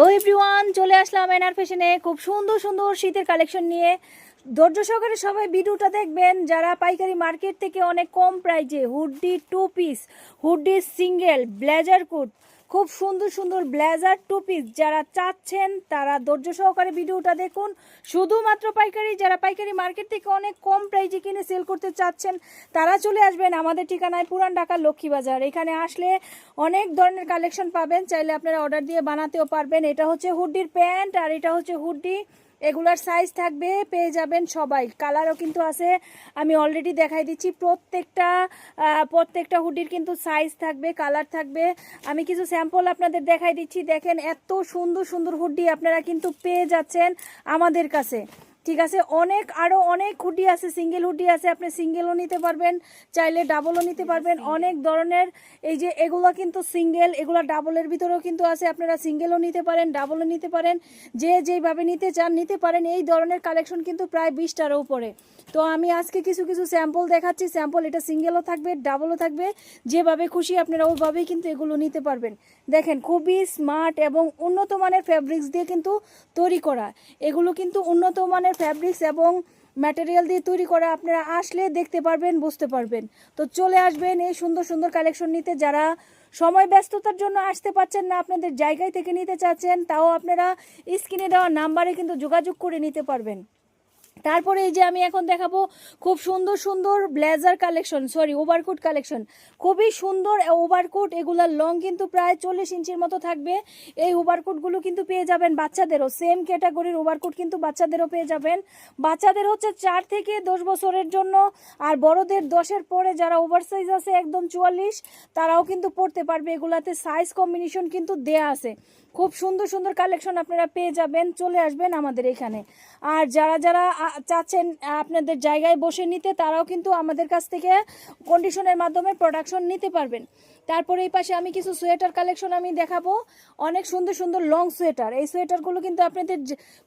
তো এভরিওয়ান চলে আসলাম এনআর ফ্যাশনে খুব সুন্দর সুন্দর শীতের কালেকশন নিয়ে। ধৈর্য সহকারে সবাই ভিডিওটা দেখবেন। যারা পাইকারি মার্কেট থেকে অনেক কম প্রাইজে hoodie two piece hoodie single blazer coat খুব সুন্দর সুন্দর ব্লেজার টু পিস যারা চাচ্ছেন তারা ধৈর্য সহকারে ভিডিওটা দেখুন। শুধুমাত্র পাইকারি, যারা পাইকারি মার্কেট থেকে অনেক কম প্রাইজে কিনে সেল করতে চাচ্ছেন, তারা চলে আসবেন আমাদের ঠিকানায় পুরান ঢাকার লক্ষ্মীবাজার। এখানে আসলে অনেক ধরনের কালেকশন পাবেন, চাইলে আপনারা অর্ডার দিয়ে বানাতেও পারবেন। এটা হচ্ছে হুডির প্যান্ট আর এটা হচ্ছে হুডি এগুলার সাইজ থাকবে, পেয়ে যাবেন সবাই। কালারও কিন্তু আছে। আমি অলরেডি দেখাই দিচ্ছি, প্রত্যেকটা প্রত্যেকটা হুডির কিন্তু সাইজ থাকবে কালার থাকবে। আমি কিছু স্যাম্পল আপনাদের দেখাই দিচ্ছি। দেখেন, এত সুন্দর সুন্দর হুডি আপনারা কিন্তু পেয়ে যাচ্ছেন আমাদের কাছে। ঠিক আছে অনেক আরও অনেক হুডি আছে সিঙ্গেল হুডি আছে আপনি সিঙ্গেলও নিতে পারবেন চাইলে ডাবলও নিতে পারবেন অনেক ধরনের এই যে এগুলো কিন্তু সিঙ্গেল এগুলো ডাবলের ভিতরেও কিন্তু আছে আপনারা সিঙ্গেলও নিতে পারেন ডাবলও নিতে পারেন যে যেইভাবে নিতে চান নিতে পারেন এই ধরনের কালেকশন কিন্তু প্রায় বিশটার উপরে। তো আমি আজকে কিছু কিছু স্যাম্পল দেখাচ্ছি স্যাম্পল এটা সিঙ্গেলও থাকবে ডাবলও থাকবে যেভাবে খুশি আপনারা ওইভাবেই কিন্তু এগুলো নিতে পারবেন। দেখেন খুবই স্মার্ট এবং উন্নত মানের ফ্যাব্রিক্স দিয়ে কিন্তু তৈরি করা এগুলো কিন্তু উন্নত মানের ফ্যাব্রিক্স এবং ম্যাটেরিয়াল দিয়ে তৈরি করা আপনারা আসলে দেখতে পারবেন, বুঝতে পারবেন। তো চলে আসবেন এই সুন্দর সুন্দর কালেকশন নিতে। যারা সময় ব্যস্ততার জন্য আসতে পারছেন না, আপনাদের জায়গায় থেকে নিতে চাচ্ছেন, তাও আপনারা স্ক্রিনে দেওয়া নাম্বারে কিন্তু যোগাযোগ করে নিতে পারবেন। তারপরে এই যে আমি এখন দেখাবো খুব সুন্দর সুন্দর blazer collection sorry overcoat collection. খুবই সুন্দর ওভারকোট এগুলার লং কিন্তু প্রায় চল্লিশ ইঞ্চির মতো থাকবে। এই ওভারকোটগুলো কিন্তু পেয়ে যাবেন বাচ্চাদেরও সেম ক্যাটাগরির ওভারকোট কিন্তু বাচ্চাদেরও পেয়ে যাবেন। বাচ্চাদের হচ্ছে চার থেকে দশ বছরের জন্য, আর বড়দের দশের পরে যারা ওভার সাইজ আছে, একদম চুয়াল্লিশ, তারাও কিন্তু পড়তে পারবে। এগুলাতে সাইজ কম্বিনেশন কিন্তু দেয়া আছে। খুব সুন্দর সুন্দর কালেকশন আপনারা পেয়ে যাবেন, চলে আসবেন আমাদের এখানে। আর যারা যারা চাচ্ছেন আপনাদের জায়গায় বসে নিতে, তারাও কিন্তু আমাদের কাছ থেকে কন্ডিশনের মাধ্যমে প্রোডাকশন নিতে পারবেন। তারপরে এই পাশে আমি কিছু সোয়েটার কালেকশন আমি দেখাবো। অনেক সুন্দর সুন্দর লং সোয়েটার। এই সোয়েটারগুলো কিন্তু আপনাদের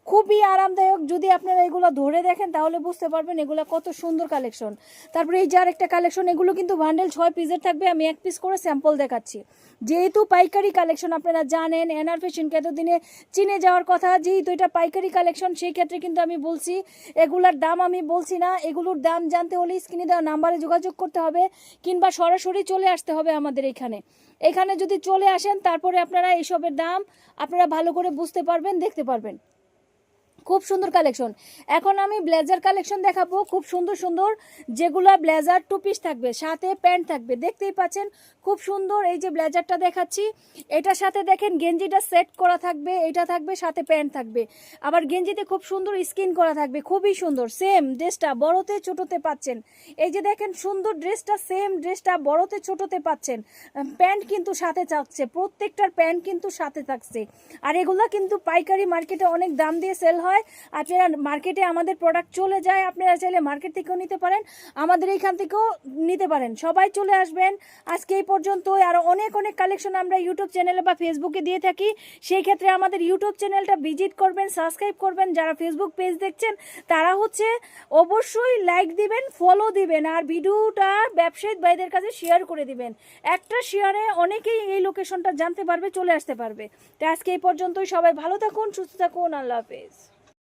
খুবই আরামদায়ক। যদি আপনারা এগুলো ধরে দেখেন, তাহলে বুঝতে পারবেন এগুলো কত সুন্দর কালেকশন তারপরে এই যার একটা কালেকশন এগুলো কিন্তু বান্ডেল ছয় পিসের থাকবে। আমি এক পিস করে স্যাম্পল দেখাচ্ছি। যেহেতু পাইকারি কালেকশন আপনারা জানেন এনআর ফ্যাশনকে এতদিনে চিনে যাওয়ার কথা, যেহেতু এটা পাইকারি কালেকশন সেই ক্ষেত্রে কিন্তু আমি বলছি এগুলার দাম আমি বলছি না, এগুলোর দাম জানতে হলে স্ক্রিনে দেওয়া নাম্বারে যোগাযোগ করতে হবে কিংবা সরাসরি চলে আসতে হবে আমাদের এখানে। এখানে যদি চলে আসেন, তারপরে আপনারা এইসবের দাম আপনারা ভালো করে বুঝতে পারবেন, দেখতে পারবেন। খুব সুন্দর কালেকশন এখন আমি ব্লেজার কালেকশন দেখাবো। খুব সুন্দর সুন্দর যেগুলো ব্লেজার টু পিস থাকবে, সাথে প্যান্ট থাকবে। দেখতেই পাচ্ছেন, খুব সুন্দর এই যে ব্লেজারটা দেখাচ্ছি। এটার সাথে দেখেন গেঞ্জিটা সেট করা থাকবে, এটা থাকবে, সাথে প্যান্ট থাকবে। আবার গেঞ্জিতে খুব সুন্দর স্কিন করা থাকবে, খুবই সুন্দর সেম ড্রেসটা বড়তে ছোটতে পাচ্ছেন। এই যে দেখেন সুন্দর ড্রেসটা সেম ড্রেসটা বড়তে ছোটতে পাচ্ছেন। প্যান্ট কিন্তু সাথে থাকছে, প্রত্যেকটার প্যান্ট কিন্তু সাথে থাকছে। আর এগুলো কিন্তু পাইকারি মার্কেটে অনেক দাম দিয়ে সেল হয়। আপনারা মার্কেটে আমাদের প্রোডাক্ট চলে যায়, আপনারা চাইলে মার্কেট থেকেও নিতে পারেন, আমাদের এইখান থেকেও নিতে পারেন। সবাই চলে আসবেন। আজকে এই পর্যন্ত আরও অনেক অনেক কালেকশন আমরা ইউটিউব চ্যানেলে বা ফেসবুকে দিয়ে থাকি। সেই ক্ষেত্রে আমাদের ইউটিউব চ্যানেলটা ভিজিট করবেন সাবস্ক্রাইব করবেন। যারা ফেসবুক পেজ দেখছেন, তারা হচ্ছে অবশ্যই লাইক দিবেন ফলো দিবেন আর ভিডিওটা ব্যবসায়িক ভাইদের কাছে শেয়ার করে দিবেন। একটা শেয়ারে অনেকেই এই লোকেশনটা জানতে পারবে, চলে আসতে পারবে। তো আজকে এই পর্যন্তই। সবাই ভালো থাকুন, সুস্থ থাকুন। আল্লাহ হাফেজ।